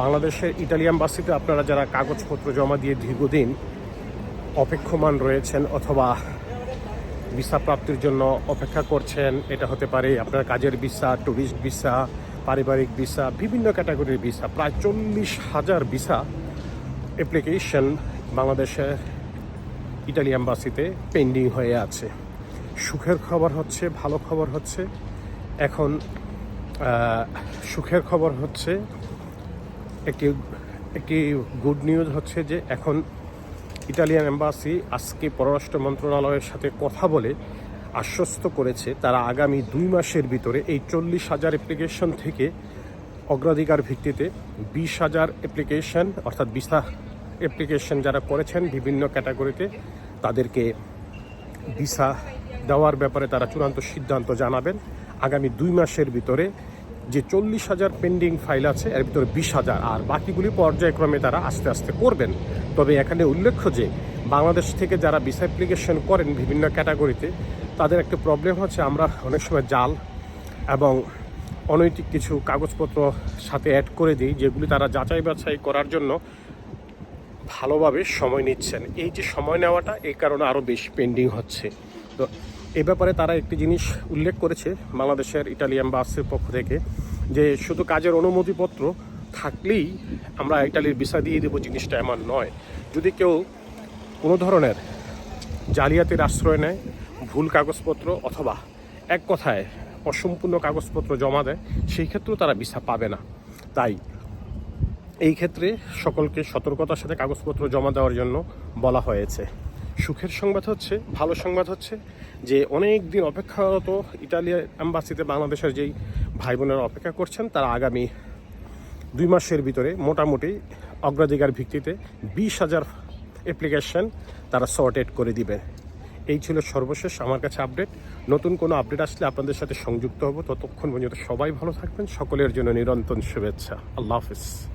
বাংলাদেশের ইটালিয়ান অ্যাম্বাসিতে আপনারা যারা কাগজপত্র জমা দিয়ে দীর্ঘদিন অপেক্ষমান রয়েছেন অথবা ভিসা প্রাপ্তির জন্য অপেক্ষা করছেন, এটা হতে পারে আপনার কাজের ভিসা ট্যুরিস্ট ভিসা, পারিবারিক ভিসা, বিভিন্ন ক্যাটাগরির ভিসা, প্রায় চল্লিশ হাজার ভিসা অ্যাপ্লিকেশন বাংলাদেশের ইটালি অ্যাম্বাসিতে পেন্ডিং হয়ে আছে। সুখের খবর হচ্ছে, ভালো খবর হচ্ছে। এখন সুখের খবর হচ্ছে, একটি একটি গুড নিউজ হচ্ছে যে এখন ইটালিয়ান এম্বাসি আজকে পররাষ্ট্র মন্ত্রণালয়ের সাথে কথা বলে আশ্বস্ত করেছে, তারা আগামী দুই মাসের ভিতরে এই চল্লিশ হাজার অ্যাপ্লিকেশন থেকে অগ্রাধিকার ভিত্তিতে বিশ হাজার অ্যাপ্লিকেশন অর্থাৎ ভিসা অ্যাপ্লিকেশন যারা করেছেন বিভিন্ন ক্যাটাগরিতে তাদেরকে ভিসা দেওয়ার ব্যাপারে তারা চূড়ান্ত সিদ্ধান্ত জানাবেন। আগামী দুই মাসের ভিতরে যে চল্লিশ হাজার পেন্ডিং ফাইল আছে, এর ভিতরে বিশ হাজার। আর বাকিগুলি পর্যায়ক্রমে তারা আস্তে আস্তে করবেন। তবে এখানে উল্লেখ্য যে, বাংলাদেশ থেকে যারা ভিসা অ্যাপ্লিকেশন করেন বিভিন্ন ক্যাটাগরিতে তাদের একটা প্রবলেম হচ্ছে আমরা অনেক সময় জাল এবং অনৈতিক কিছু কাগজপত্র সাথে অ্যাড করে দিই, যেগুলি তারা যাচাই বাছাই করার জন্য ভালোভাবে সময় নিচ্ছেন। এই যে সময় নেওয়াটা এই কারণে আরও বেশি পেন্ডিং হচ্ছে। তো এ ব্যাপারে তারা একটি জিনিস উল্লেখ করেছে বাংলাদেশের ইটালিয়ান বাসের পক্ষ থেকে যে শুধু কাজের অনুমতিপত্র থাকলেই আমরা ইটালির ভিসা দিয়ে দেবো জিনিসটা এমন নয়। যদি কেউ কোনো ধরনের জালিয়াতির আশ্রয় নেয়, ভুল কাগজপত্র অথবা এক কথায় অসম্পূর্ণ কাগজপত্র জমা দেয়, সেই ক্ষেত্রেও তারা ভিসা পাবে না। তাই এই ক্ষেত্রে সকলকে সতর্কতার সাথে কাগজপত্র জমা দেওয়ার জন্য বলা হয়েছে। সুখের সংবাদ হচ্ছে, ভালো সংবাদ হচ্ছে যে অনেক দিন অপেক্ষারত ইটালিয়া অ্যাম্বাসিতে বাংলাদেশের যেই ভাই বোনেরা অপেক্ষা করছেন, তারা আগামী দুই মাসের ভিতরে মোটামুটি অগ্রাধিকার ভিত্তিতে বিশ হাজার অ্যাপ্লিকেশন তারা সর্টেড করে দিবে। এই ছিল সর্বশেষ আমার কাছে আপডেট নতুন কোনো আপডেট আসলে আপনাদের সাথে সংযুক্ত হব। ততক্ষণ পর্যন্ত সবাই ভালো থাকবেন। সকলের জন্য নিরন্তর শুভেচ্ছা। আল্লাহ হাফিজ।